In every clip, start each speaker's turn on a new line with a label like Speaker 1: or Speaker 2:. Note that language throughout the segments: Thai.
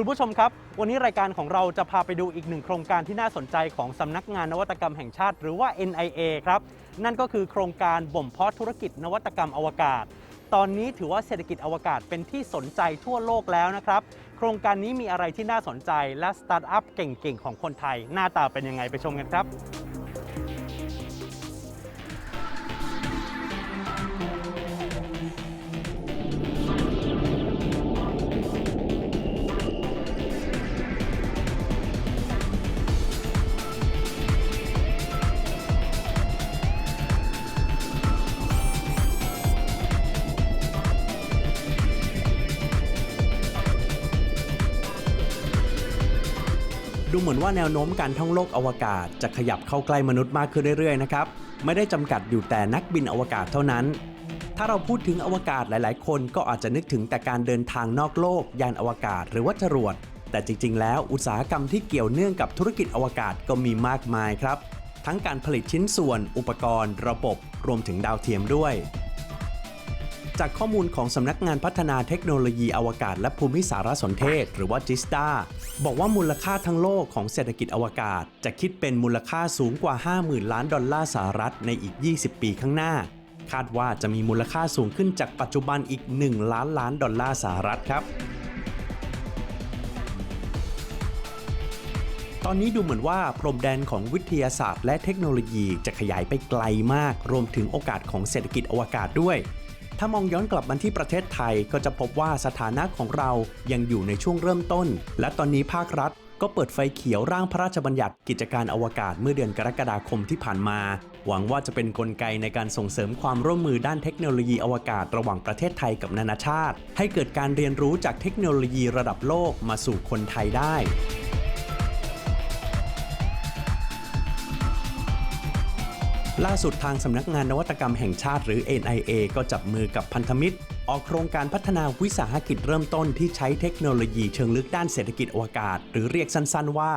Speaker 1: คุณผู้ชมครับ วันนี้รายการของเราจะพาไปดูอีกหนึ่งโครงการที่น่าสนใจของสำนักงานนวัตกรรมแห่งชาติ หรือว่า NIA ครับ นั่นก็คือโครงการบ่มเพาะธุรกิจนวัตกรรมอวกาศ ตอนนี้ถือว่าเศรษฐกิจอวกาศเป็นที่สนใจทั่วโลกแล้วนะครับ โครงการนี้มีอะไรที่น่าสนใจและสตาร์ทอัพเก่งๆ ของคนไทย หน้าตาเป็นยังไงไปชมกันครับ ดูเหมือนว่าแนวโน้มการท่องโลกอวกาศ จะขยับเข้าใกล้มนุษย์มากขึ้นเรื่อยๆนะครับ ไม่ได้จำกัดอยู่แต่นักบินอวกาศเท่านั้น ถ้าเราพูดถึงอวกาศหลาย ๆ คนก็อาจจะนึกถึงแต่การเดินทางนอกโลก ยานอวกาศหรือว่าจรวด แต่จริง ๆ แล้วอุตสาหกรรมที่เกี่ยวเนื่องกับธุรกิจอวกาศก็มีมากมายครับ ทั้งการผลิตชิ้นส่วน อุปกรณ์ ระบบ รวมถึงดาวเทียมด้วย จากข้อมูลของสำนักงานพัฒนาเทคโนโลยีอวกาศและภูมิสารสนเทศ หรือว่าจิสตาบอกว่ามูลค่าทั้งโลกของเศรษฐกิจอวกาศ จะคิดเป็นมูลค่าสูงกว่า 50,000 ล้านดอลลาร์สหรัฐในอีก 20 ปีข้างหน้า คาดว่าจะมีมูลค่าสูงขึ้นจากปัจจุบันอีก 1 ล้านล้านดอลลาร์สหรัฐครับตอนนี้ดูเหมือนว่าพรมแดนของวิทยาศาสตร์และเทคโนโลยีจะขยายไปไกลมาก รวมถึงโอกาสของเศรษฐกิจอวกาศด้วย ถ้ามองย้อนกลับมาที่ประเทศไทยก็จะพบว่าสถานะของเรายังอยู่ในช่วงเริ่มต้น และตอนนี้ภาครัฐก็เปิดไฟเขียวร่างพระราชบัญญัติกิจการอวกาศเมื่อเดือนกรกฎาคมที่ผ่านมา หวังว่าจะเป็นนกลไกในการส่งเสริมความร่วมมือด้านเทคโนโลยีอวกาศระหว่างประเทศไทยกับนานาชาติ ให้เกิดการเรียนรู้จากเทคโนโลยีระดับโลกมาสู่คนไทยได้ ล่าสุดทางสำนักงานนวัตกรรมแห่งชาติหรือ NIA ก็จับมือกับพันธมิตร ออกโครงการพัฒนาวิสาหกิจเริ่มต้นที่ใช้เทคโนโลยีเชิงลึกด้านเศรษฐกิจอวกาศ หรือเรียกสั้นๆว่า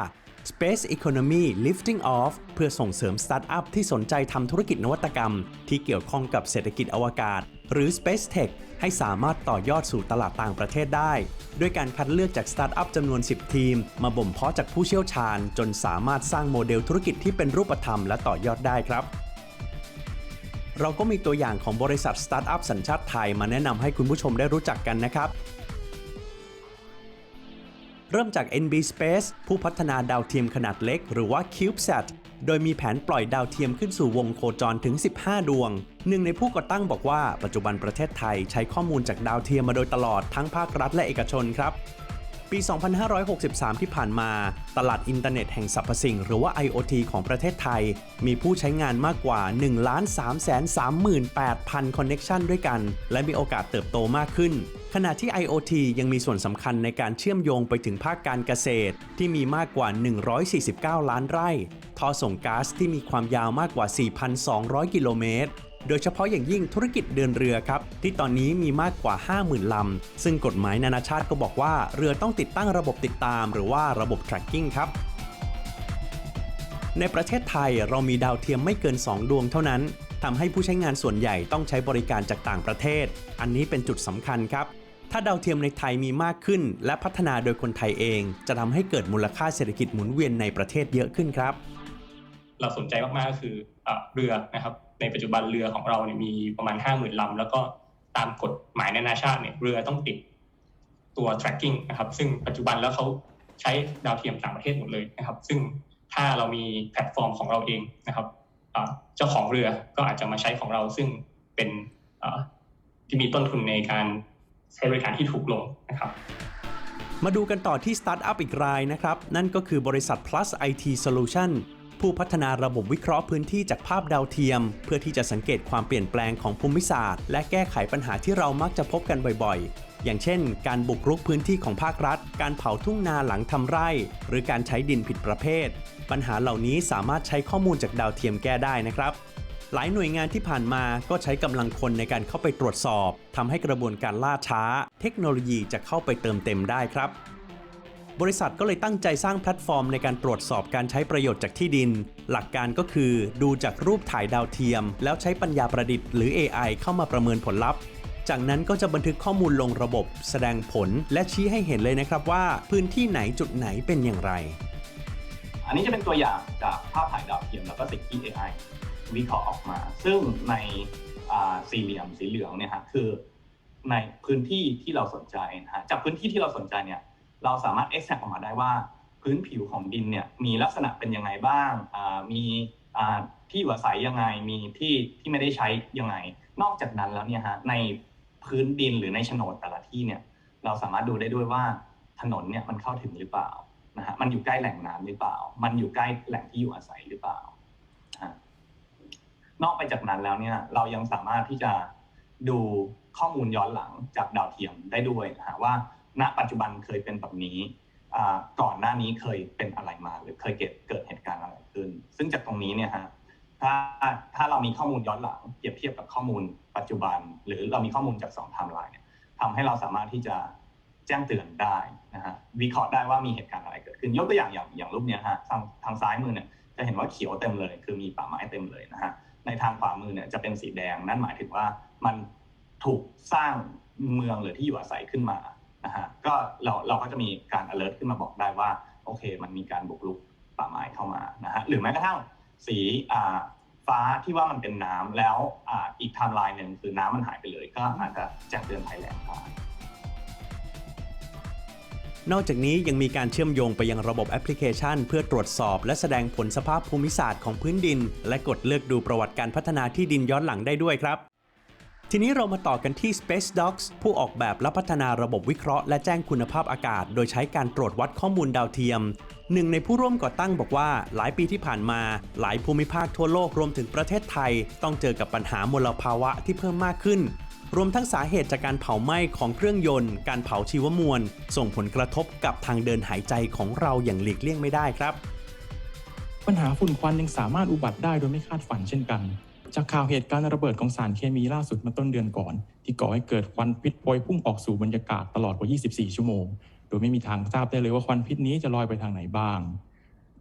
Speaker 1: Space Economy Lifting Off เพื่อส่งเสริมสตาร์ทอัพที่สนใจทำธุรกิจนวัตกรรม ที่เกี่ยวข้องกับเศรษฐกิจอวกาศ หรือ Space Tech ให้สามารถต่อยอดสู่ตลาดต่างประเทศได้ ด้วยการคัดเลือกจากสตาร์ทอัพจำนวน 10 ทีม มาบ่มเพาะจากผู้เชี่ยวชาญ จนสามารถสร้างโมเดลธุรกิจที่เป็นรูปธรรมและต่อยอดได้ครับ เราก็มีตัวอย่างของบริษัทสตาร์ทอัพสัญชาติไทยมาแนะนำให้คุณผู้ชมได้รู้จักกันนะครับ เริ่มจาก NB Space ผู้พัฒนาดาวเทียมขนาดเล็ก หรือว่า CubeSat โดยมีแผนปล่อยดาวเทียมขึ้นสู่วงโคจรถึง 15 ดวง หนึ่งในผู้ก่อตั้งบอกว่าปัจจุบันประเทศไทยใช้ข้อมูลจากดาวเทียมมาโดยตลอดทั้งภาครัฐและเอกชนครับ ปี 2563 ที่ผ่านมา ตลาดอินเทอร์เน็ตแห่งสรรพสิ่ง หรือว่า IoT ของประเทศไทย มีผู้ใช้งานมากกว่า 1 3 3 8 0 0 0 คอนเน็ชันด้วยกัน และมีโอกาสเติบโตมากขึ้น ขณะที่ IoT ยังมีส่วนสำคัญในการเชื่อมโยงไปถึงภาคการเกษตร ที่มีมากกว่า 149 ล้านไร่ท่อส่งก๊าซที่มีความยาวมากกว่า 4,200 กิโลเมตร โดยเฉพาะอย่างยิ่งธุรกิจเดินเรือครับที่ตอนนี้มีมากกว่า 50,000 ลำ ซึ่งกฎหมายนานาชาติก็บอกว่าเรือต้องติดตั้งระบบติดตาม หรือว่าระบบ tracking ครับในประเทศไทยเรามีดาวเทียมไม่เกิน 2 ดวงเท่านั้นทำให้ผู้ใช้งานส่วนใหญ่ต้องใช้บริการจากต่างประเทศ อันนี้เป็นจุดสำคัญครับ ถ้าดาวเทียมในไทยมีมากขึ้น และพัฒนาโดยคนไทยเอง จะทำให้เกิดมูลค่าเศรษฐกิจหมุนเวียนในประเทศเยอะขึ้นครับ
Speaker 2: เราสนใจมากๆก็คือเอ่อเรือนะครับ ในปัจจุบันเรือของเราเนี่ยมีประมาณ5 0,000ลำแล้วก็ตามกฎหมายนานาชาติเนี่ยเรือต้องติดตัว tracking นะครับ ซึ่งปัจจุบันแล้วเขาใช้ดาวเทียมต่างประเทศหมดเลยนะครับ ซึ่งถ้าเรามีแพลตฟอร์มของเราเองนะครับเจ้าของเรือก็อาจจะมาใช้ของเราซึ่งเป็นที่มีต้นทุนในการใช้บริการที่ถูกลงนะครับ
Speaker 1: มาดูกันต่อที่สตาร์ทอัพอีกรายนะครับ นั่นก็คือบริษัท plus IT solution ผู้พัฒนาระบบวิเคราะห์พื้นที่จากภาพดาวเทียม เพื่อที่จะสังเกตความเปลี่ยนแปลงของภูมิศาสตร์ และแก้ไขปัญหาที่เรามักจะพบกันบ่อยๆ อย่างเช่น การบุกรุกพื้นที่ของภาครัฐ การเผาทุ่งนาหลังทำไร่ หรือการใช้ดินผิดประเภท ปัญหาเหล่านี้สามารถใช้ข้อมูลจากดาวเทียมแก้ได้นะครับหลายหน่วยงานที่ผ่านมาก็ใช้กำลังคนในการเข้าไปตรวจสอบทำให้กระบวนการล่าช้า เทคโนโลยีจะเข้าไปเติมเต็มได้ครับ บริษัทก็เลยตั้งใจสร้างแพลตฟอร์มในการตรวจสอบการใช้ประโยชน์จากที่ดิน หลักการก็คือดูจากรูปถ่ายดาวเทียม แล้วใช้ปัญญาประดิษฐ์หรือ AI เข้ามาประเมินผลลัพธ์จากนั้นก็จะบันทึกข้อมูลลงระบบ แสดงผลและชี้ให้เห็นเลยนะครับว่า พื้นที่ไหนจุดไหนเป็นอย่างไร
Speaker 3: อันนี้จะเป็นตัวอย่างจากภาพถ่ายดาวเทียมแล้วก็สิ่งที่ AI วิเคราะห์ออกมา ซึ่งในสี่เหลี่ยมสีเหลืองเนี่ยฮะคือในพื้นที่ที่เราสนใจนะฮะจากพื้นที่ที่เราสนใจเนี่ย เราสามารถ extract ออกมาได้ว่าพื้นผิวของดินเนี่ยมีลักษณะเป็นยังไงบ้าง มีที่อยู่อาศัยยังไง มีที่ที่ไม่ได้ใช้ยังไง นอกจากนั้นแล้วเนี่ยฮะในพื้นดินหรือในโฉนดแต่ละที่เนี่ยเราสามารถดูได้ด้วยว่าถนนเนี่ยมันเข้าถึงหรือเปล่านะฮะมันอยู่ใกล้แหล่งน้ำหรือเปล่า มันอยู่ใกล้แหล่งที่อยู่อาศัยหรือเปล่าฮะนอกไปจากนั้นแล้วเนี่ยเรายังสามารถที่จะดูข้อมูลย้อนหลังจากดาวเทียมได้ด้วยนะฮะว่า ณปัจจุบันเคยเป็นแบบนี้ก่อนหน้านี้เคยเป็นอะไรมาหรือเคยเกิดเกิดเหตุการณ์อะไรขึ้น ซึ่งจากตรงนี้เนี่ยฮะถ้าถ้าเรามีข้อมูลย้อนหลังเปรียบเทียบกับข้อมูลปัจจุบัน หรือเรามีข้อมูลจากสองไทม์ไลน์เนี่ยทำให้เราสามารถที่จะแจ้งเตือนได้นะฮะวิเคราะห์ได้ว่ามีเหตุการณ์อะไรเกิดขึ้นยกตัวอย่างอย่างอย่างรูปเนี้ยฮะทางทางซ้ายมือเนี่ยจะเห็นว่าเขียวเต็มเลย คือมีป่าไม้เต็มเลยนะฮะในทางขวามือเนี่ยจะเป็นสีแดงนั่นหมายถึงว่ามันถูกสร้างเมืองหรือที่อยู่อาศัยขึ้นมา นะฮะก็เราเราก็จะมีการ alert ขึ้นมาบอกได้ว่าโอเค มันมีการบุกรุกป่าไม้เข้ามานะฮะหรือแม้กระทั่งสีอ่าฟ้าที่ว่ามันเป็นน้ำแล้วอ่าอีกไทม์ไลน์หนึ่งคือน้ำมันหายไปเลย ก็อาจจะแจ้งเตือนภัยแล้งได้
Speaker 1: นอกจากนี้ยังมีการเชื่อมโยงไปยังระบบแอปพลิเคชัน เพื่อตรวจสอบ และแสดงผลสภาพภูมิศาสตร์ของพื้นดิน และกดเลือกดูประวัติการพัฒนาที่ดินย้อนหลังได้ด้วยครับ ทีนี้เรามาต่อกันที่ Space Docs ผู้ออกแบบและพัฒนาระบบวิเคราะห์และแจ้งคุณภาพอากาศ โดยใช้การตรวจวัดข้อมูลดาวเทียม หนึ่งในผู้ร่วมก่อตั้งบอกว่า หลายปีที่ผ่านมา หลายภูมิภาคทั่วโลกรวมถึงประเทศไทย ต้องเจอกับปัญหามลภาวะที่เพิ่มมากขึ้น รวมทั้งสาเหตุจากการเผาไหม้ของเครื่องยนต์ การเผาชีวมวล ส่งผลกระทบกับทางเดินหายใจของเราอย่างหลีกเลี่ยงไม่ได้ครับ
Speaker 4: ปัญหาฝุ่นควันยังสามารถอุบัติได้โดยไม่คาดฝันเช่นกัน จากข่าวเหตุการณ์ระเบิดของสารเคมีล่าสุดเมาต้นเดือนก่อน ที่ก่อให้เกิดควันพิษพวยพุ่งออกสู่บรรยากาศตลอดกว่า 24 ชั่วโมง โดยไม่มีทางทราบได้เลยว่าควันพิษนี้จะลอยไปทางไหนบ้าง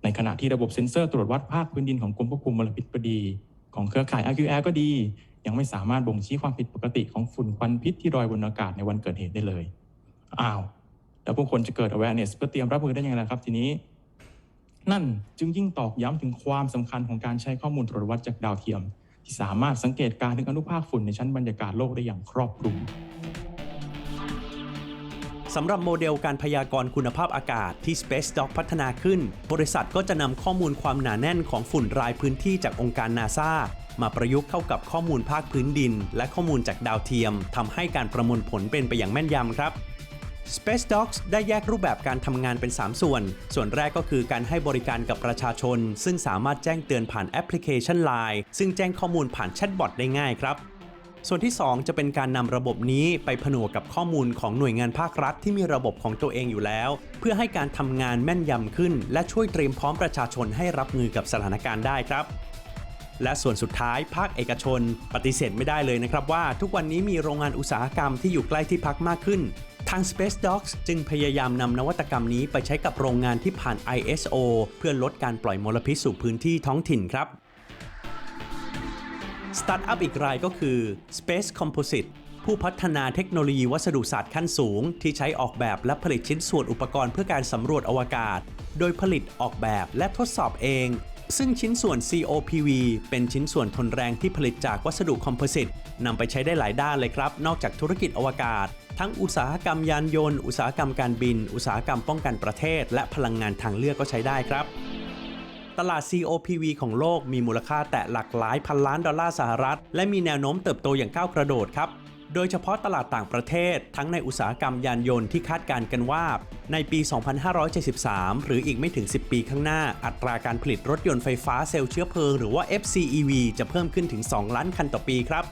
Speaker 4: ในขณะที่ระบบเซ็นเซอร์ตรวจวัดภาคพื้นดินของกรมควบคุมมลพิษก็ดี ของเครือข่าย RQR ก็ดี ยังไม่สามารถบ่งชี้ความผิดปกติของฝุ่นควันพิษที่ลอยบนอากาศในวันเกิดเหตุได้เลยอ้าวแล้วผู้คนจะเกิด awareness เพื่อเตรียมรับมือได้ยังไงล่ะครับทีนี้นั่นจึงยิ่งตอกย้ำถึงความสำคัญของการใช้ข้อมูลตรวจวัดจากดาวเทียม ที่สามารถสังเกตการถึงอนุภาคฝุ่นในชั้นบรรยากาศโลกได้อย่างครอบคลุม
Speaker 1: สำหรับโมเดลการพยากรณ์คุณภาพอากาศที่ Space Dock พัฒนาขึ้น บริษัทก็จะนำข้อมูลความหนาแน่นของฝุ่นรายพื้นที่จากองค์การนาซามาประยุกต์เข้ากับข้อมูลภาคพื้นดิน และข้อมูลจากดาวเทียมทำให้การประมวลผลเป็นไปอย่างแม่นยำครับ Space Docs ได้แยกรูปแบบการทำงานเป็น 3 ส่วน ส่วนแรกก็คือการให้บริการกับประชาชน ซึ่งสามารถแจ้งเตือนผ่านแอปพลิเคชัน Line ซึ่งแจ้งข้อมูลผ่านแชทบอทได้ง่ายครับ ส่วนที่ 2 จะเป็นการนำระบบนี้ไปผนวกกับข้อมูลของหน่วยงานภาครัฐที่มีระบบของตัวเองอยู่แล้ว เพื่อให้การทำงานแม่นยำขึ้น และช่วยเตรียมพร้อมประชาชนให้รับมือกับสถานการณ์ได้ครับและส่วนสุดท้ายภาคเอกชน ปฏิเสธไม่ได้เลยนะครับว่าทุกวันนี้มีโรงงานอุตสาหกรรมที่อยู่ใกล้ที่พักมากขึ้น ทาง Space Docs จึงพยายามนำนวัตกรรมนี้ไปใช้กับโรงงานที่ผ่าน ISO เพื่อลดการปล่อยมลพิษสู่พื้นที่ท้องถิ่นครับสตาร์ทอัพอีกรายก็คือ Space Composite ผู้พัฒนาเทคโนโลยีวัสดุศาสตร์ขั้นสูง ที่ใช้ออกแบบและผลิตชิ้นส่วนอุปกรณ์เพื่อการสำรวจอวกาศ โดยผลิตออกแบบและทดสอบเอง ซึ่งชิ้นส่วน COPV เป็นชิ้นส่วนทนแรงที่ผลิตจากวัสดุคอมโพสิตนำไปใช้ได้หลายด้านเลยครับ นอกจากธุรกิจอวกาศ ทั้งอุตสาหกรรมยานยนต์ อุตสาหกรรมการบิน อุตสาหกรรมป้องกันประเทศ และพลังงานทางเลือกก็ใช้ได้ครับ ตลาด COPV ของโลกมีมูลค่าแตะหลักหลายพันล้านดอลลาร์สหรัฐ และมีแนวโน้มเติบโตอย่างก้าวกระโดดครับโดยเฉพาะตลาดต่างประเทศ ทั้งในอุตสาหกรรมยานยนต์ที่คาดการณ์กันว่า ในปี 2573 หรืออีกไม่ถึง 10 ปีข้างหน้า อัตราการผลิตรถยนต์ไฟฟ้าเซลล์เชื้อเพลิง หรือว่า FCEV จะเพิ่มขึ้นถึง 2 ล้านคันต่อปีครับ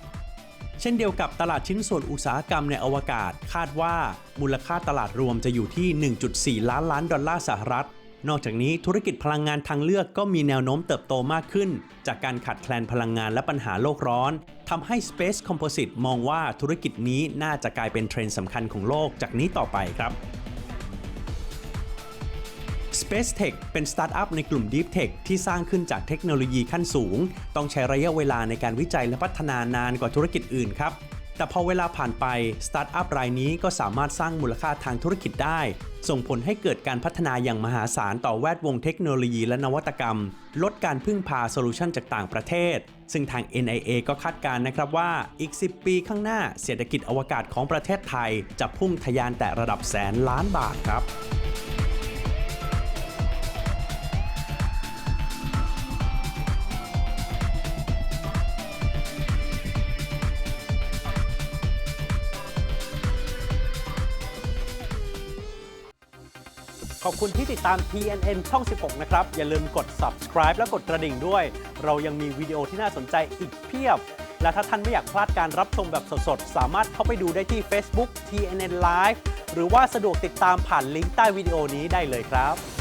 Speaker 1: เช่นเดียวกับตลาดชิ้นส่วนอุตสาหกรรมในอวกาศ คาดว่ามูลค่าตลาดรวมจะอยู่ที่ 1.4 ล้านล้านดอลลาร์สหรัฐ นอกจากนี้ธุรกิจพลังงานทางเลือกก็มีแนวโน้มเติบโตมากขึ้น จากการขาดแคลนพลังงานและปัญหาโลกร้อนทำให้ Space Composite มองว่าธุรกิจนี้น่าจะกลายเป็นเทรนด์สำคัญของโลกจากนี้ต่อไปครับ Space Tech เป็นสตาร์ทอัพในกลุ่ม Deep Tech ที่สร้างขึ้นจากเทคโนโลยีขั้นสูง ต้องใช้ระยะเวลาในการวิจัยและพัฒนานานกว่าธุรกิจอื่นครับ แต่พอเวลาผ่านไป สตาร์ทอัพรายนี้ก็สามารถสร้างมูลค่าทางธุรกิจได้ ส่งผลให้เกิดการพัฒนาอย่างมหาศาลต่อแวดวงเทคโนโลยีและนวัตกรรม ลดการพึ่งพาโซลูชันจากต่างประเทศ ซึ่งทาง NIA ก็คาดการณ์นะครับว่าอีก 10 ปีข้างหน้าเศรษฐกิจอวกาศของประเทศไทย จะพุ่งทะยานแต่ระดับแสนล้านบาทครับ อบคุณที่ติดตาม TNN ช่อง 16 นะครับ อย่าลืมกด subscribe และกดกระดิ่งด้วย เรายังมีวิดีโอที่น่าสนใจอีกเพียบ และถ้าท่านไม่อยากพลาดการรับชมแบบสดๆ สามารถเข้าไปดูได้ที่ Facebook TNN Live หรือว่าสะดวกติดตามผ่านลิงก์ใต้วิดีโอนี้ได้เลยครับ